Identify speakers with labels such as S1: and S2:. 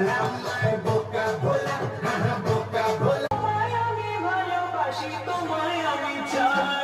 S1: ভোলা বোকা ভোলা বোকা ভোলা তোমায় আমি ভালোবাসি তোমায় আমি চাই।